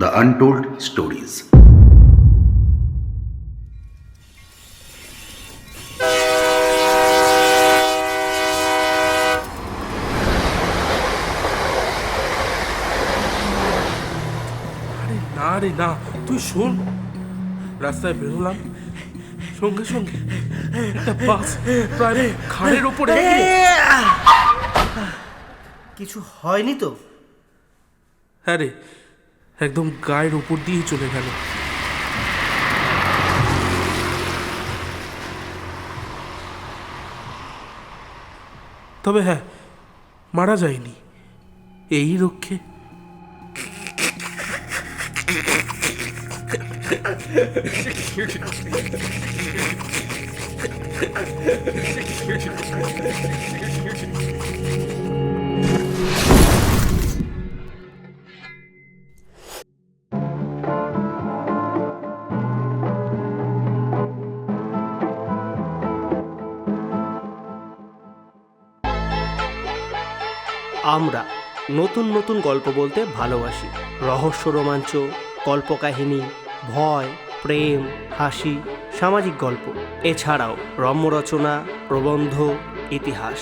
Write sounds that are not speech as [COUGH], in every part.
The Untold Stories. আরে না রে না। তুই শোন। রাস্তায় বেরোলাম। সঙ্গে সঙ্গে একটা বাস প্রায় খাড়ের ওপরে কিছু হয়নি তো? হ্যাঁ রে একদম গায়ের উপর দিয়েই চলে গেল। তবে হ্যাঁ মারা যায়নি। এই রক্ষে। আমরা [LAUGHS] নতুন নতুন গল্প বলতে ভালোবাসি। রহস্য, রোমাঞ্চ, কল্পকাহিনী, ভয়, প্রেম, হাসি, সামাজিক গল্প। এছাড়াও রম্যরচনা, প্রবন্ধ, ইতিহাস,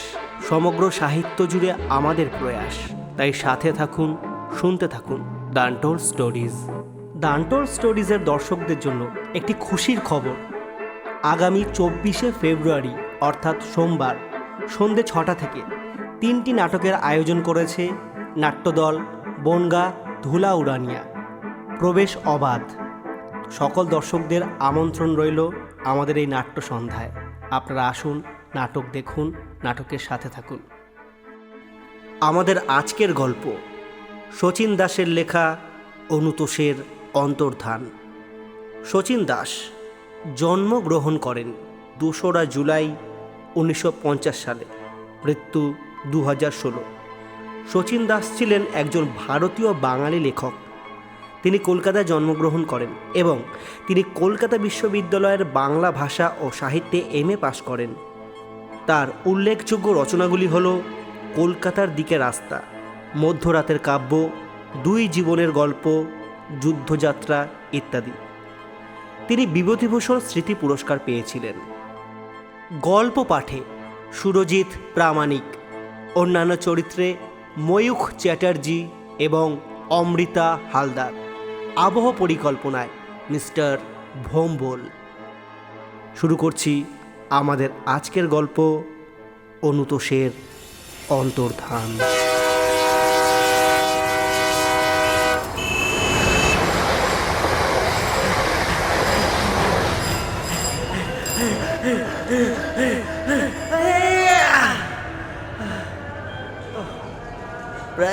সমগ্র সাহিত্য জুড়ে আমাদের প্রয়াস। তাই সাথে থাকুন, শুনতে থাকুন দান্টোর স্টোরিজ। দান্টোর স্টোরিজের দর্শকদের জন্য একটি খুশির খবর। আগামী চব্বিশে ফেব্রুয়ারি, অর্থাৎ সোমবার, সন্ধে ছটা থেকে তিনটি নাটকের আয়োজন করেছে নাট্যদল, বনগা, ধুলা উড়ানিয়া। প্রবেশ অবাধ। সকল দর্শকদের আমন্ত্রণ রইল আমাদের এই নাট্য সন্ধ্যায়। আপনারা আসুন, নাটক দেখুন, নাটকের সাথে থাকুন। আমাদের আজকের গল্প, শচীন দাসের লেখা অনুতোষের অন্তর্ধান। শচীন দাস জন্মগ্রহণ করেন দোসরা জুলাই উনিশশো পঞ্চাশ সালে, মৃত্যু দু হাজার ষোলো। শচীন দাস ছিলেন একজন ভারতীয় বাঙালি লেখক। তিনি কলকাতায় জন্মগ্রহণ করেন এবং তিনি কলকাতা বিশ্ববিদ্যালয়ের বাংলা ভাষা ও সাহিত্যে এম এ পাশ করেন। তার উল্লেখযোগ্য রচনাগুলি হল কলকাতার দিকে রাস্তা, মধ্যরাতের কাব্য, দুই জীবনের গল্প, যুদ্ধযাত্রা ইত্যাদি। তিনি বিভূতিভূষণ স্মৃতি পুরস্কার পেয়েছিলেন। গল্প পাঠে সুরজিৎ প্রামাণিক, অন্যান্য চরিত্রে ময়ূখ চ্যাটার্জি এবং অমৃতা হালদার। আবহ পরিকল্পনায় মিস্টার ভোম্বল। শুরু করছি আমাদের আজকের গল্প অনুতোষের অন্তর্ধান।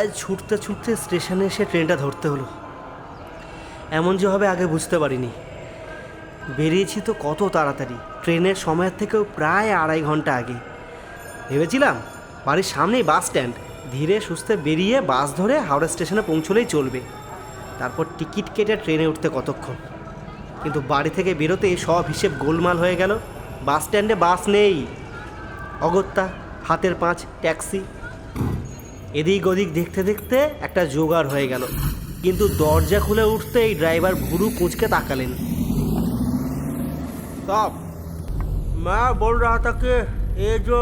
প্রায় ছুটতে ছুটতে স্টেশনে এসে ট্রেনটা ধরতে হলো। এমন যে হবে আগে বুঝতে পারিনি। বেরিয়েছি তো কত তাড়াতাড়ি। ট্রেনের সময়ের থেকেও প্রায় আড়াই ঘণ্টা আগে। ভেবেছিলাম বাড়ির সামনেই বাস স্ট্যান্ড। ধীরে সুস্থে বেরিয়ে বাস ধরে হাওড়া স্টেশনে পৌঁছলেই চলবে। তারপর টিকিট কেটে ট্রেনে উঠতে কতক্ষণ। কিন্তু বাড়ি থেকে বেরোতে সব হিসেব গোলমাল হয়ে গেল। বাস স্ট্যান্ডে বাস নেই। অগত্যা হাতের পাঁচ, ট্যাক্সি এদিক ওদিক দেখতে দেখতে একটা জোগাড় হয়ে গেল কিন্তু দরজা খুলে উঠতেই ড্রাইভার ভুরু কুঁচকে তাকালেন साहब मैं बोल रहा था कि ये जो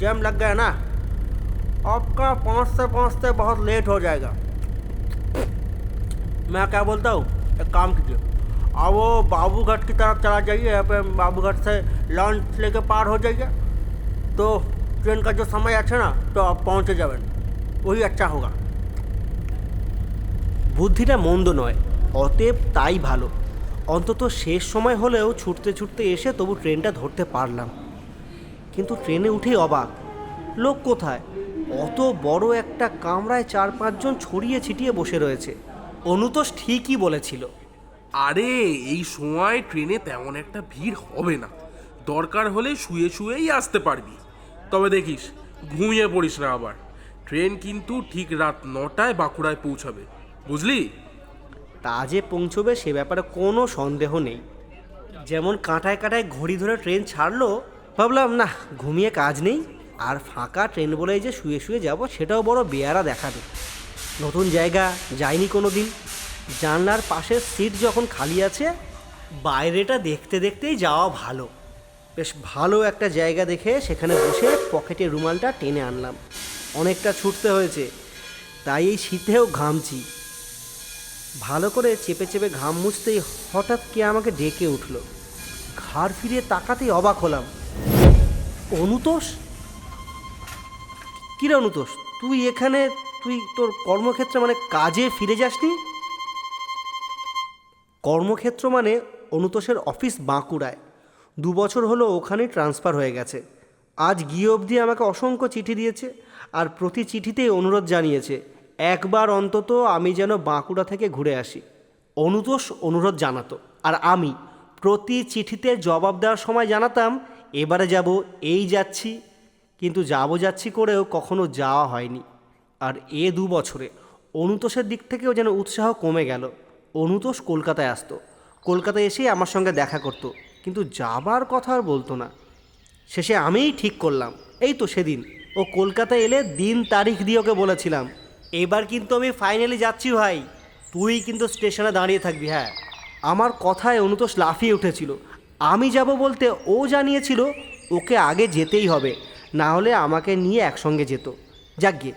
जैम लग गया ना आपका पहुँचते पहुँचते बहुत लेट हो जाएगा मैं क्या बोलता हूँ एक काम कीजिए अब वो बाबूघाट की तरफ चला जाइए यहाँ पे बाबूघाट से लॉन्च लेके पार हो जाइए तो ट्रेन का जो समय আছে না তো आप পৌঁছে যাবেন वही अच्छा होगा বুদ্ধিটা মন্দ নয় অতএব তাই ভালো অন্তত শেষ সময় হলেও ছুটতে ছুটতে এসে তবু ট্রেনটা ধরতে পারলাম কিন্তু ট্রেনে উঠেই অবাক লোক কোথায় অত বড় একটা কামরায় চার পাঁচজন ছড়িয়ে ছিটিয়ে বসে রয়েছে অনুতোষ ঠিকই বলেছিল আরে এই সময় ট্রেনে তেমন একটা ভিড় হবে না দরকার হলে শুয়ে শুয়েই আসতে পারবি তবে দেখিস ঘুমিয়ে পড়িস না আবার ট্রেন কিন্তু ঠিক রাত নটায় বাঁকুড়ায় পৌঁছাবে। বুঝলি? তা যে পৌঁছবে সে ব্যাপারে কোনো সন্দেহ নেই। যেমন কাঁটায় কাঁটায় ঘড়ি ধরে ট্রেন ছাড়লো, ভাবলাম না ঘুমিয়ে কাজ নেই। আর ফাঁকা ট্রেন বলেই যে শুয়ে শুয়ে যাব, সেটাও বড় বেয়ারা দেখাবে। নতুন জায়গা যায়নি কোনো দিন জানলার পাশের সিট যখন খালি আছে, বাইরেটা দেখতে দেখতেই যাওয়া ভালো। বেশ ভালো একটা জায়গা দেখে সেখানে বসে পকেটে রুমালটা টেনে আনলাম। অনেকটা ছুটতে হয়েছে। তাই এই শীতেও ঘামছি। ভালো করে চেপে চেপে ঘাম মুছতেই হঠাৎ কে আমাকে ডেকে উঠল। ঘাড় ফিরিয়ে তাকাতেই অবাক হলাম। অনুতোষ? কিরে অনুতোষ? তুই এখানে, তুই তোর কর্মক্ষেত্রে মানে কাজে ফিরে যাসনি? কর্মক্ষেত্র মানে অনুতোষের অফিস বাঁকুড়ায়। দু বছর হলো ওখানেই ট্রান্সফার হয়ে গেছে। আজ গিয়ে অবধি আমাকে অসংখ্য চিঠি দিয়েছে আর প্রতি চিঠিতেই অনুরোধ জানিয়েছে, একবার অন্তত আমি যেন বাঁকুড়া থেকে ঘুরে আসি। অনুতোষ অনুরোধ জানাতো। আর আমি প্রতি চিঠিতে জবাব দেওয়ার সময় জানাতাম, এবারে যাব, এই যাচ্ছি, কিন্তু যাব যাচ্ছি করেও কখনো যাওয়া হয়নি। আর এ দু বছরে অনুতোষের দিক থেকেও যেন উৎসাহ কমে গেল। অনুতোষ কলকাতায় আসতো। কলকাতায় এসে আমার সঙ্গে দেখা করতো। কিন্তু যাবার কথা আর বলতো না। শেষে আমিই ঠিক করলাম। এই তো সেদিন। ও কলকাতায় এলে দিন তারিখ দিয়ে ওকে বলেছিলাম। এবার কিন্তু আমি ফাইনালি যাচ্ছি ভাই। তুই কিন্তু স্টেশনে দাঁড়িয়ে থাকবি হ্যাঁ। আমার কথায় অনুতোষ লাফিয়ে উঠেছিল। আমি যাব বলতে ও জানিয়েছিল ওকে আগে যেতেই হবে, না হলে আমাকে নিয়ে একসঙ্গে যেত। যাক যাকগে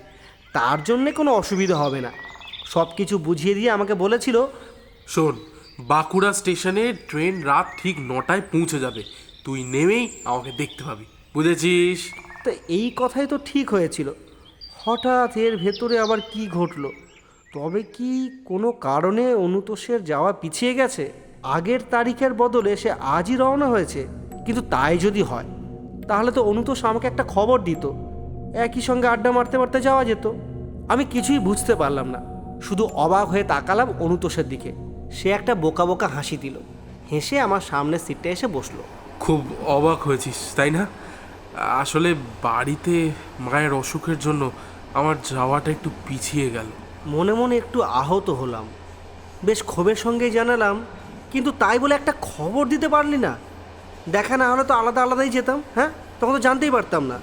তার জন্যে কোনো অসুবিধা হবে না। সব কিছু বুঝিয়ে দিয়ে আমাকে বলেছিল, শোন, বাঁকুড়া স্টেশনে ট্রেন রাত ঠিক নটায় পৌঁছে যাবে। তুই নেমেই আমাকে দেখতে পাবি। বুঝেছিস? তো এই কথাই তো ঠিক হয়েছিল। হঠাৎ এর ভেতরে আবার কি ঘটলো? তবে কি কোনো কারণে অনুতোষের যাওয়া পিছিয়ে গেছে? আগের তারিখের বদলে সে আজই রওনা হয়েছে। কিন্তু তাই যদি হয়, তাহলে তো অনুতোষ আমাকে একটা খবর দিত। একই সঙ্গে আড্ডা মারতে মারতে যাওয়া যেত। আমি কিছুই বুঝতে পারলাম না। শুধু অবাক হয়ে তাকালাম অনুতোষের দিকে। সে একটা বোকা বোকা হাসি দিল। হেসে আমার সামনের সিটটা এসে বসল। খুব অবাক হয়েছিস তাই না? আসলে বাড়িতে মায়ের অসুখের জন্য আমার যাওয়াটা একটু পিছিয়ে গেল। মনে মনে একটু আহত হলাম। বেশ ক্ষোভের সঙ্গেই জানালাম কিন্তু তাই বলে একটা খবর দিতে পারলি না। দেখা না হলে তো আলাদা আলাদাই যেতাম হ্যাঁ? তখন তো জানতেই পারতাম না।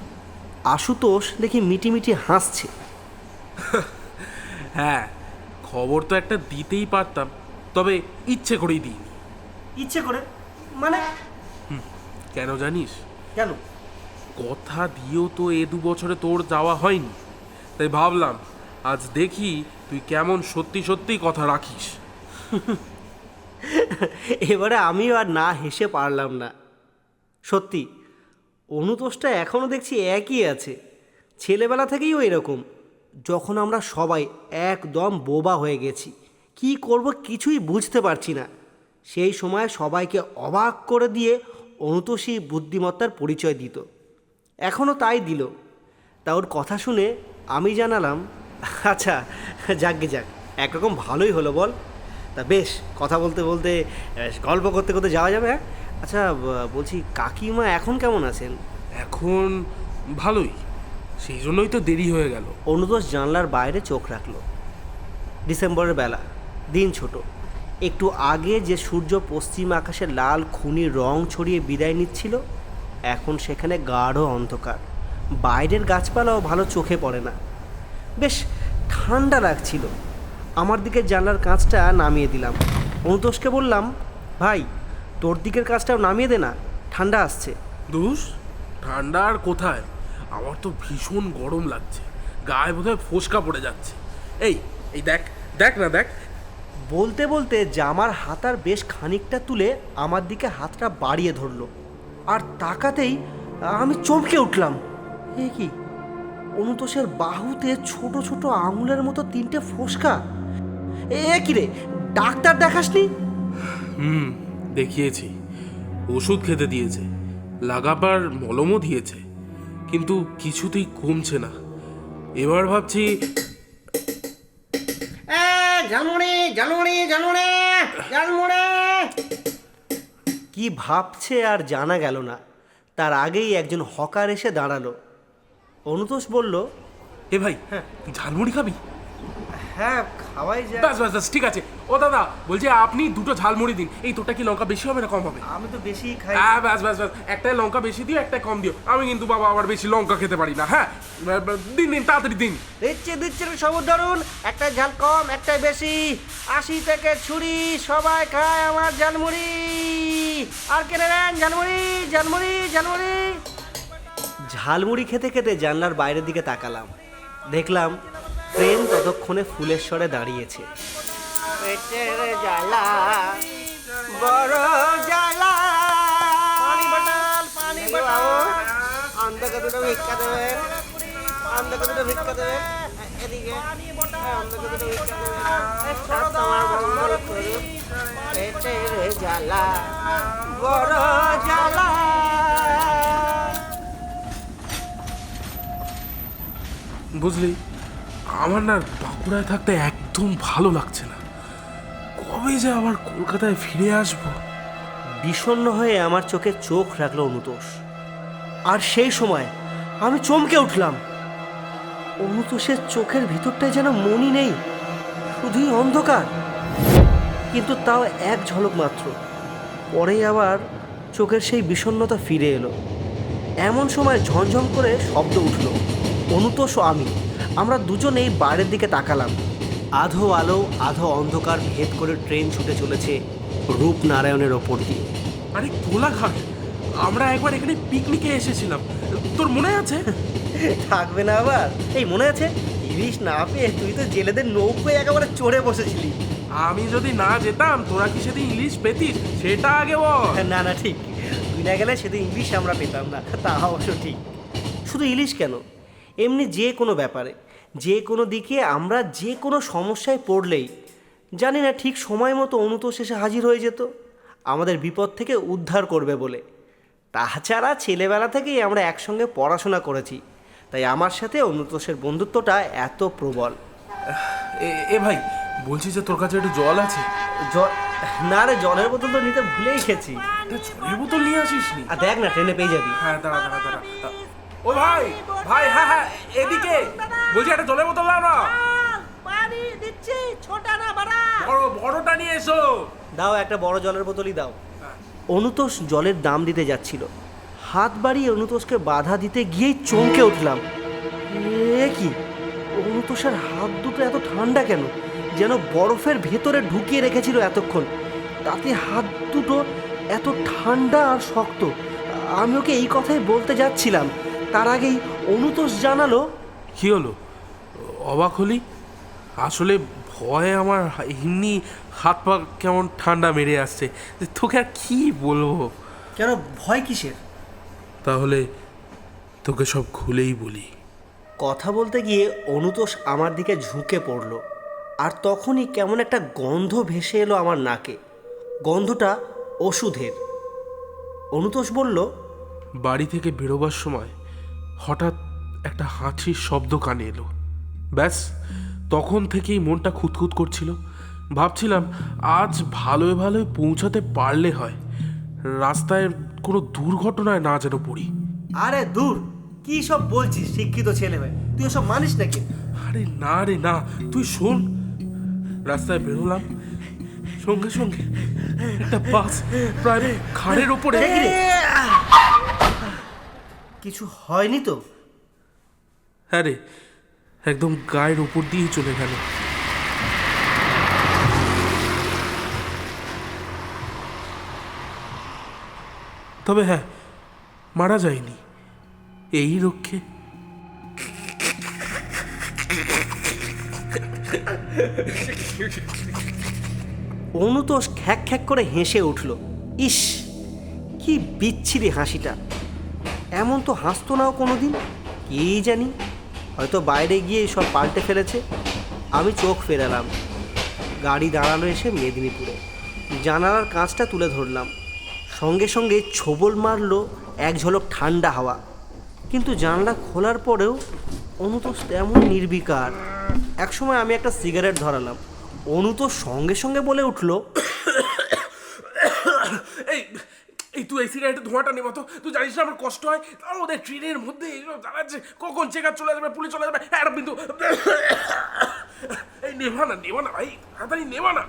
আশুতোষ দেখি মিটি মিটি হাসছে। [LAUGHS] হ্যাঁ খবর তো একটা দিতেই পারতাম তবে ইচ্ছে করেই দিই ইচ্ছে করে? মানে কেন জানিস? কেন? কথা দিয়েও তো এ দু বছরে তোর যাওয়া হয়নি। তাই ভাবলাম আজ দেখি তুই কেমন সত্যি সত্যি কথা রাখিস। [LAUGHS] এবারে আমিও আর না হেসে পারলাম না। সত্যি অনুতোষটা এখনও দেখছি একই আছে। ছেলেবেলা থেকেই ও এরকম। যখন আমরা সবাই একদম বোবা হয়ে গেছি কি করব কিছুই বুঝতে পারছি না। সেই সময় সবাইকে অবাক করে দিয়ে অনুতোষী বুদ্ধিমত্তার পরিচয় দিত। এখনও তাই দিল। তা ওর কথা শুনে আমি জানালাম আচ্ছা যাক যাকগে যাক একরকম ভালোই হলো বল। তা বেশ কথা বলতে বলতে গল্প করতে করতে যাওয়া যাবে হ্যাঁ? আচ্ছা বলছি কাকিমা এখন কেমন আছেন? এখন ভালোই সেই জন্যই তো দেরি হয়ে গেল। অনুদোষ জানলার বাইরে চোখ রাখল। ডিসেম্বরের বেলা দিন ছোট। একটু আগে যে সূর্য পশ্চিম আকাশে লাল খুনি রং ছড়িয়ে বিদায় নিচ্ছিল, এখন সেখানে গাঢ় অন্ধকার। বাইরের গাছপালাও ভালো চোখে পড়ে না। বেশ ঠান্ডা লাগছিল। আমার দিকে জানলার কাঁচটা নামিয়ে দিলাম। অনুতোষকে বললাম, ভাই, তোর দিকের কাজটাও নামিয়ে দে না, ঠান্ডা আসছে। দুষ? ঠান্ডা আর কোথায়? আমার তো ভীষণ গরম লাগছে। গায়ে বোধহয় ফোসকা পড়ে যাচ্ছে। এই এই দেখ দেখ না, দেখ। বলতে বলতে জামার হাতার বেশ খানিকটা তুলে আমার দিকে হাতটা বাড়িয়ে ধরলো। আর তাকাতেই আমি চমকে উঠলাম। এ কি? অনুতোষের বাহুতে ছোট ছোট আঙুলের মতো তিনটে ফোসকা। এ কি রে? ডাক্তার দেখাসনি? হুম, দেখিয়েছি। ওষুধ খেতে দিয়েছে। লাগাবার মলমও দিয়েছে। কিন্তু কিছুতেই কমছে না। এবার ভাবছি ঝালমুড়ি ঝালমুড়ি ঝালমুড়ি ঝালমুড়ি কি ভাবছে আর জানা গেল না। তার আগেই একজন হকার এসে দাঁড়াল। অনুতোষ বলল এ ভাই হ্যাঁ। ঝালমুড়ি খাবি? হ্যাঁ খাওয়াই যায়। ব্যাস ব্যাস ব্যাস ঠিক আছে। ও দাদা বলছি আপনি দুটো ঝালমুড়ি দিন। এই তোরটা কি লঙ্কা বেশি হবে না কম হবে? আমি তো বেশি খাই। হ্যাঁ ব্যাস ব্যাস ব্যাস একটাই লঙ্কা বেশি দিও একটাই কম দিও। আমি কিন্তু বাবা আবার বেশি লঙ্কা খেতে পারি না হ্যাঁ? দিন দিন তাড়াতাড়ি দিন। দিচ্ছে দিচ্ছে সবুজ ধরুন একটা ঝাল কম একটা বেশি। আশি থেকে ছুরি সবাই খায় আমার ঝালমুড়ি। আর কেনে নেন ঝালমুড়ি ঝালমুড়ি ঝালমুড়ি। ঝালমুড়ি খেতে খেতে জানলার বাইরের দিকে তাকালাম। দেখলাম ট্রেন ততক্ষণে ফুলেশ্বরে দাঁড়িয়েছে। পেটের জ্বালা বড় জ্বালা। পানি বটল পানি বটল। অন্ধকে দুটো ভিক্ষা দেবেন অন্ধকে দুটো ভিক্ষা দেবেন এদিকে অন্ধকে দুটো ভিক্ষা দেবেন তোমার মঙ্গল করুক পেটের জ্বালা বড় জ্বালা। বুঝলি? আমার না বাঁকুড়ায় থাকতে একদম ভালো লাগছে না। কবে যে আবার কলকাতায় ফিরে আসব? বিষণ্ণ হয়ে আমার চোখে চোখ রাখল অনুতোষ। আর সেই সময় আমি চমকে উঠলাম। অনুতোষের চোখের ভিতরটায় যেন মনি নেই, শুধুই অন্ধকার। কিন্তু তাও এক ঝলক মাত্র। পরেই আবার চোখের সেই বিষণ্ণতা ফিরে এলো। এমন সময় ঝনঝন করে শব্দ উঠল, অনুতোষ আমি। আমরা দুজনেই বাইরের দিকে তাকালাম। আধো আলো আধো অন্ধকার ভেদ করে ট্রেন ছুটে চলেছে রূপনারায়ণের ওপর দিয়ে। আরে কোলাঘাট আমরা একবার এখানে পিকনিকে এসেছিলাম। তোর মনে আছে? [LAUGHS] থাকবে না আবার। এই মনে আছে? ইলিশ না পেয়ে তুই তো জেলেদের নৌকোয় একেবারে চড়ে বসেছিলি। আমি যদি না যেতাম তোরা কি সেদিন ইলিশ পেতিস? সেটা আগে বল। [LAUGHS] না না ঠিক। তুই না গেলে সেদিন ইলিশ আমরা পেতাম না। তা অবশ্য ঠিক। শুধু ইলিশ কেন? এমনি যে কোনো ব্যাপারে। যে কোনো দিকে আমরা যে কোনো সমস্যায় পড়লেই জানি না ঠিক সময় মতো অনুতোষ এসে হাজির হয়ে যেত। আমাদের বিপদ থেকে উদ্ধার করবে বলে। তাছাড়া ছেলেবেলা থেকেই আমরা একসঙ্গে পড়াশোনা করেছি। তাই আমার সাথে অনুতোষের বন্ধুত্বটা এত প্রবল। এ- ভাই বলছি যে তোর কাছে একটু জল আছে? জল না রে জলের বোতল তো নিতে ভুলেই গেছি। জলের বোতল নিয়ে আসিস নি আর দেখ না ট্রেনে পেয়ে যাবি। হ্যাঁ দাঁড়া দাঁড়া দাঁড়া। ও ভাই ভাই হ্যাঁ হ্যাঁ এদিকে। বলছি একটা জলের বোতল দাও না। পানি দিচ্ছি ছোটা না বাড়া। বড় বড়টা নিয়ে এসো। দাও একটা বড় জলের বোতলই দাও। অনুতোষ জলের দাম দিতে যাচ্ছিল। হাত বাড়িয়ে অনুতোষকে বাধা দিতে গিয়েই চমকে উঠলাম। এ কি? অনুতোষের হাত দুটো এত ঠান্ডা কেন? যেন বরফের ভেতরে ঢুকিয়ে রেখেছিল এতক্ষণ। তাতে হাত দুটো এত ঠান্ডা আর শক্ত। আমি ওকে এই কথাই বলতে যাচ্ছিলাম। তার আগেই অনুতোষ জানালো কি হলো? অবাক হলি? আসলে ভয়ে আমার এমনি হাত পা কেমন ঠান্ডা মেরে আসছে। তোকে আর কি বলব? কেন ভয় কিসের? তাহলে তোকে সব খুলেই বলি। কথা বলতে গিয়ে অনুতোষ আমার দিকে ঝুঁকে পড়ল আর তখনই কেমন একটা গন্ধ ভেসে এলো আমার নাকে। গন্ধটা ওষুধের। অনুতোষ বলল বাড়ি থেকে বেরোবার সময় হঠাৎ একটা হাঁচির শব্দ কানে এলো। ব্যাস তখন থেকেই মনটা খুঁতখুত করছিল। ভাবছিলাম আজ ভালোয় ভালোয় পৌঁছাতে পারলে হয়। রাস্তায় কোনো দুর্ঘটনায় না যেন পড়ি। আরে দূর কি সব বলছিস শিক্ষিত ছেলে ভাই তুই ওসব মানিস নাকি? আরে না রে না তুই শোন। রাস্তায় বেরোলাম। সঙ্গে সঙ্গে একটা বাস প্রায় খাড়ের ওপরে কিছু হয়নি তো? হ্যাঁ রে, একদম গায়ের উপর দিয়েই চলে গেল। তবে হ্যাঁ মারা যায়নি। এই রক্ষে। অনুতোষ খ্যাক খ্যাক করে হেসে উঠল। ইস, কি বিচ্ছিরি হাসিটা। এমন তো হাসতো নাও কোনো দিন কেই জানি, হয়তো বাইরে গিয়ে সব পাল্টে ফেলেছে। আমি চোখ ফেরালাম। গাড়ি দাঁড়াল এসে মেদিনীপুরে। জানালার কাঁচটা তুলে ধরলাম। সঙ্গে সঙ্গে ছোবল মারলো এক ঝলক ঠান্ডা হাওয়া। কিন্তু জানলা খোলার পরেও অনুতোষ তেমন নির্বিকার। একসময় আমি একটা সিগারেট ধরালাম। অনু তো সঙ্গে সঙ্গে বলে উঠল এই এই সিগারেটের ধোঁয়াটা নেব। তুই জানিস না আমার কষ্ট হয়? আর ওদের ট্রেনের মধ্যে এইসব দাঁড়াচ্ছে কখন চেকার চলে যাবে পুলিশ চলে যাবে আর বিন্দু এই নেবা না নেবা না ভাই। তাড়াতাড়ি নেবা না।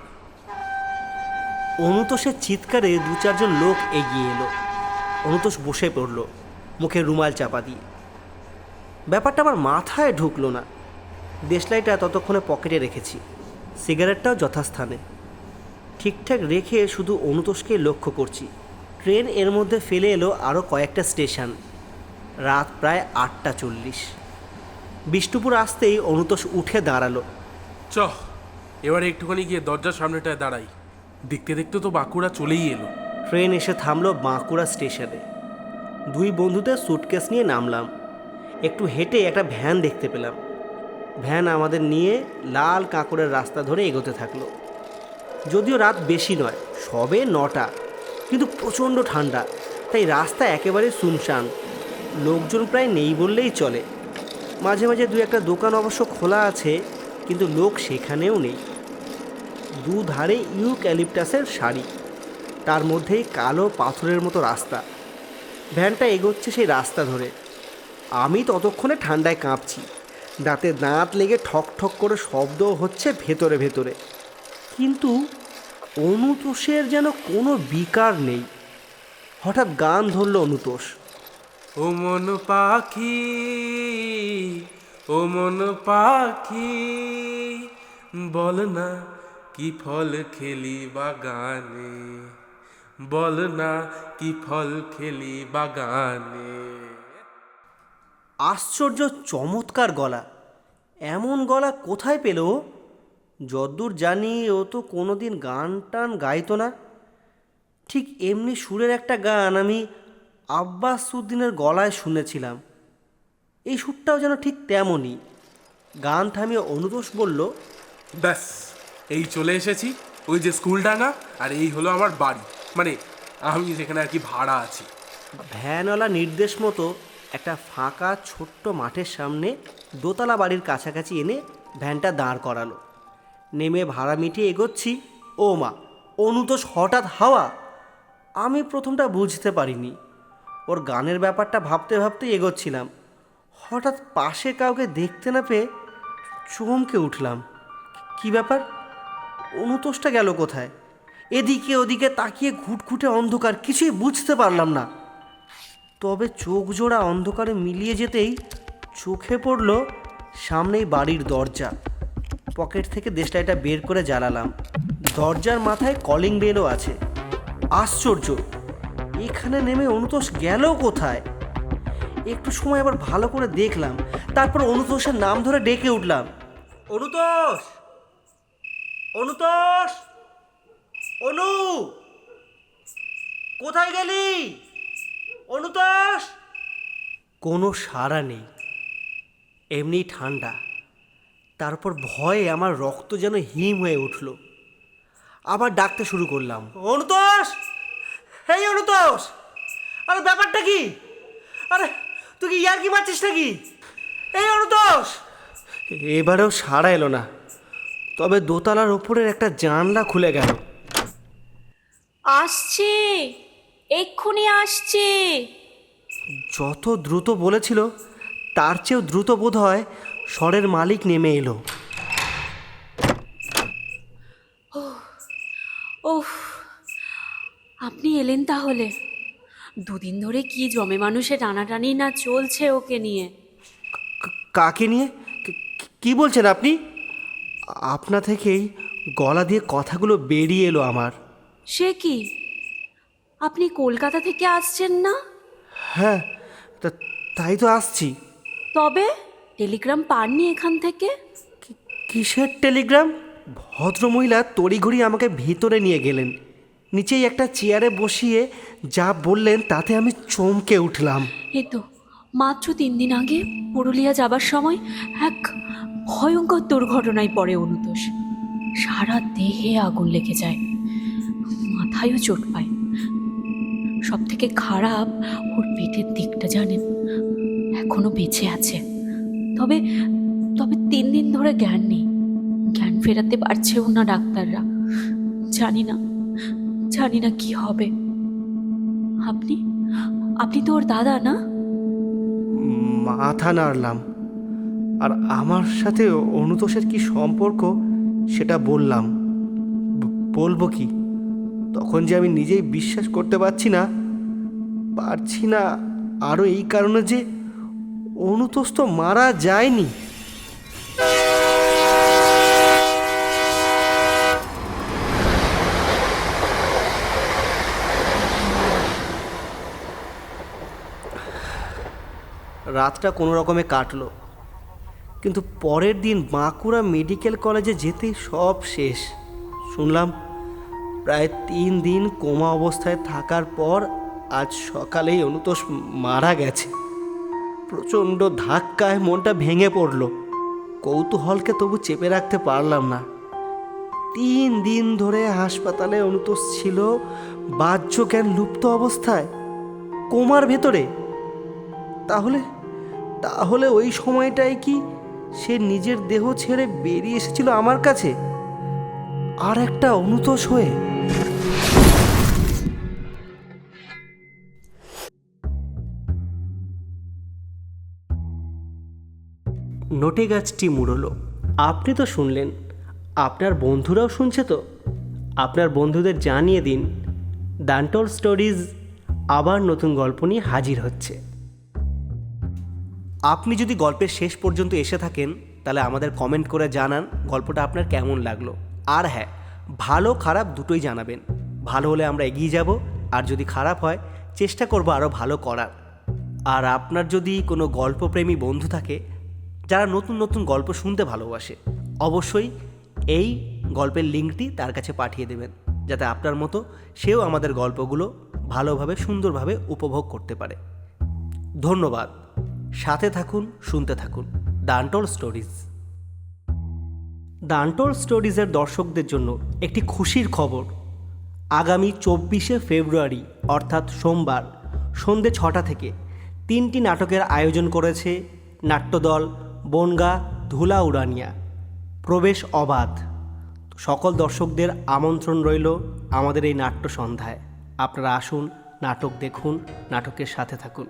অনুতোষের চিৎকারে দু চারজন লোক এগিয়ে এলো। অনুতোষ বসে পড়ল, মুখে রুমাল চাপা দিয়ে। ব্যাপারটা আমার মাথায় ঢুকলো না। দেশলাইটা ততক্ষণে পকেটে রেখেছি। সিগারেটটাও যথাস্থানে। ঠিকঠাক রেখে শুধু অনুতোষকে লক্ষ্য করছি। ট্রেন এর মধ্যে ফেলে এলো আরও কয়েকটা স্টেশন। রাত প্রায় আটটা চল্লিশ। বিষ্ণুপুর আসতেই অনুতোষ উঠে দাঁড়াল। চ এবারে একটুখানি গিয়ে দরজার সামনেটায় দাঁড়াই। দেখতে দেখতে তো বাঁকুড়া চলেই এলো। ট্রেন এসে থামলো বাঁকুড়া স্টেশনে। দুই বন্ধুদের সুটকেস নিয়ে নামলাম। একটু হেঁটে একটা ভ্যান দেখতে পেলাম। ভ্যান আমাদের নিয়ে লাল কাঁকড়ের রাস্তা ধরে এগোতে থাকল। যদিও রাত বেশি নয় সবে নটা। কিন্তু প্রচণ্ড ঠান্ডা। তাই রাস্তা একেবারে শুনশান লোকজন প্রায় নেই বললেই চলে। মাঝে মাঝে দু একটা দোকান অবশ্য খোলা আছে, কিন্তু লোক সেখানেও নেই। দুধারে ইউক্যালিপটাসের শাড়ি। তার মধ্যেই কালো পাথরের মতো রাস্তা। ভ্যানটা এগোচ্ছে সেই রাস্তা ধরে। আমি ততক্ষণে ঠান্ডায় কাঁপছি। দাঁতে দাঁত লেগে ঠক ঠক করে শব্দ হচ্ছে ভেতরে ভেতরে। কিন্তু অনুতোষের যেন কোনো বিকার নেই। হঠাৎ গান ধরল অনুতোষ। ও মন পাখি ও মন পাখি বল না কি ফল খেলি বাগানে বল না কি ফল খেলি বাগানে আশ্চর্য চমৎকার গলা। এমন গলা কোথায় পেল? যদ্দূর জানি ও তো কোনো দিন গান টান গাইতো না। ঠিক এমনি সুরের একটা গান আমি আব্বাস উদ্দিনের গলায় শুনেছিলাম। এই সুরটাও যেন ঠিক তেমনই। গান থামিয়ে অনুতোষ বলল ব্যাস এই চলে এসেছি। ওই যে স্কুলডাঙ্গা আর এই হলো আমার বাড়ি। মানে আমি যেখানে আর কি ভাড়া আছি। ভ্যানওয়ালা নির্দেশ মতো একটা ফাঁকা ছোট্ট মাঠের সামনে দোতলা বাড়ির কাছাকাছি এনে ভ্যানটা দাঁড় করালো। নেমে ভাড়া মিটিয়ে এগোচ্ছি। ও মা অনুতোষ হঠাৎ হাওয়া। আমি প্রথমটা বুঝতে পারিনি। ওর গানের ব্যাপারটা ভাবতে ভাবতে এগোচ্ছিলাম। হঠাৎ পাশে কাউকে দেখতে না পেয়ে চমকে উঠলাম। কি ব্যাপার? অনুতোষটা গেল কোথায়? এদিকে ওদিকে তাকিয়ে ঘুটঘুটে অন্ধকার, কিছুই বুঝতে পারলাম না। তবে চোখ জোড়া অন্ধকারে মিলিয়ে যেতেই চোখে পড়ল সামনেই বাড়ির দরজা। পকেট থেকে দেশলাইটা বের করে জ্বালালাম। দরজার মাথায় কলিং বেলও আছে। আশ্চর্য! এখানে নেমে অনুতোষ গেল কোথায়? একটু সময় আবার ভালো করে দেখলাম, তারপর অনুতোষের নাম ধরে ডেকে উঠলাম। অনুতোষ! অনুতোষ! অনু! কোথায় গেলি? অনুতোষ! কোনো সাড়া নেই। এমনি ঠান্ডা। তারপর ভয়ে আমার রক্ত যেন হিম হয়ে উঠল। আবার ডাকতে শুরু করলাম অনুতোষ! এই অনুতোষ! আরে ব্যাপারটা কি? আরে তুই কি ইয়ার কি মারছিস নাকি? এই অনুতোষ! এবারেও সাড়া এলো না তবে দোতলার ওপরের একটা জানলা খুলে গেল। আসছে এক্ষুনি আসছে। যত দ্রুত বলেছিল তার চেয়েও দ্রুত বোধ হয় স্বরের মালিক নেমে এলো। ওহ আপনি এলেন তাহলে। দুদিন ধরে কি জমে মানুষে টানাটানি না চলছে ওকে নিয়ে? কাকে নিয়ে? কি- বলছেন আপনি? আপনা থেকেই গলা দিয়ে কথাগুলো বেরিয়ে এলো আমার। সে কি? আপনি কলকাতা থেকে আসছেন না? হ্যাঁ তাই তো আসছি। তবে? টেলিগ্রাম পাননি এখান থেকে? কিসের টেলিগ্রাম? ভদ্রমহিলা তড়িঘড়ি আমাকে ভিতরে নিয়ে গেলেন। নিচেই একটা চেয়ারে বসিয়ে যা বললেন তাতে আমি চমকে উঠলাম। এই তো মাত্র তিন দিন আগে পুরুলিয়া যাবার সময় এক ভয়ঙ্কর দুর্ঘটনায় পড়ে অনুতোষ। সারা দেহে আগুন লেগে যায় মাথায়ও চোট পায়। সব থেকে খারাপ ওর পেটের দিকটা জানেন এখনও বেঁচে আছে। তবে তবে তিন দিন ধরে জ্ঞান নেই। জ্ঞান ফেরাতে পারছেও না ডাক্তাররা। জানি না জানি না কি হবে। আপনি আপনি তো ওর দাদা না? মাথা নাড়লাম। আর আমার সাথে অনুতোষের কি সম্পর্ক, সেটা বললাম। বলব কি? তখন যে আমি নিজেই বিশ্বাস করতে পারছি না পারছি না আরও এই কারণে যে অনুতোষ তো মারা যায়নি। রাতটা কোনো রকমে কাটলো। কিন্তু পরের দিন বাঁকুড়া মেডিকেল কলেজে যেতেই সব শেষ। শুনলাম প্রায় তিন দিন কোমা অবস্থায় থাকার পর আজ সকালেই অনুতোষ মারা গেছে। প্রচণ্ড ধাক্কায় মনটা ভেঙে পড়ল। কৌতূহলকে তবু চেপে রাখতে পারলাম না। তিন দিন ধরে হাসপাতালে অনুতোষ ছিল বাহ্য জ্ঞান লুপ্ত অবস্থায়, কোমার ভেতরে। তাহলে তাহলে ওই সময়টায় কি সে নিজের দেহ ছেড়ে বেরিয়ে এসেছিল আমার কাছে? আর একটা অনুতোষ হয়ে নোটে গাছটি মুড়লো। আপনি তো শুনলেন, আপনার বন্ধুরাও শুনছে তো? আপনার বন্ধুদের জানিয়ে দিন, দান্টল স্টোরিজ আবার নতুন গল্প নিয়ে হাজির হচ্ছে। আপনি যদি গল্পের শেষ পর্যন্ত এসে থাকেন, তাহলে আমাদের কমেন্ট করে জানান গল্পটা আপনার কেমন লাগল। আর হ্যাঁ ভালো খারাপ দুটোই জানাবেন। ভালো হলে আমরা এগিয়ে যাব, আর যদি খারাপ হয়, চেষ্টা করব আরও ভালো করার। আর আপনার যদি কোনো গল্পপ্রেমী বন্ধু থাকে যারা নতুন নতুন গল্প শুনতে ভালোবাসে, অবশ্যই এই গল্পের লিঙ্কটি তার কাছে পাঠিয়ে দেবেন, যাতে আপনার মতো সেও আমাদের গল্পগুলো ভালোভাবে, সুন্দরভাবে উপভোগ করতে পারে। ধন্যবাদ। সাথে থাকুন, শুনতে থাকুন। ডান্টল স্টোরিজ। ডান্টল স্টোরিজের দর্শকদের জন্য একটি খুশির খবর। আগামী চব্বিশে ফেব্রুয়ারি, অর্থাৎ সোমবার, সন্ধে ছটা থেকে তিনটি নাটকের আয়োজন করেছে নাট্যদল বনগা, ধুলা উড়ানিয়া। প্রবেশ অবাধ। সকল দর্শকদের আমন্ত্রণ রইল আমাদের এই নাট্য সন্ধ্যায়। আপনারা আসুন, নাটক দেখুন, নাটকের সাথে থাকুন।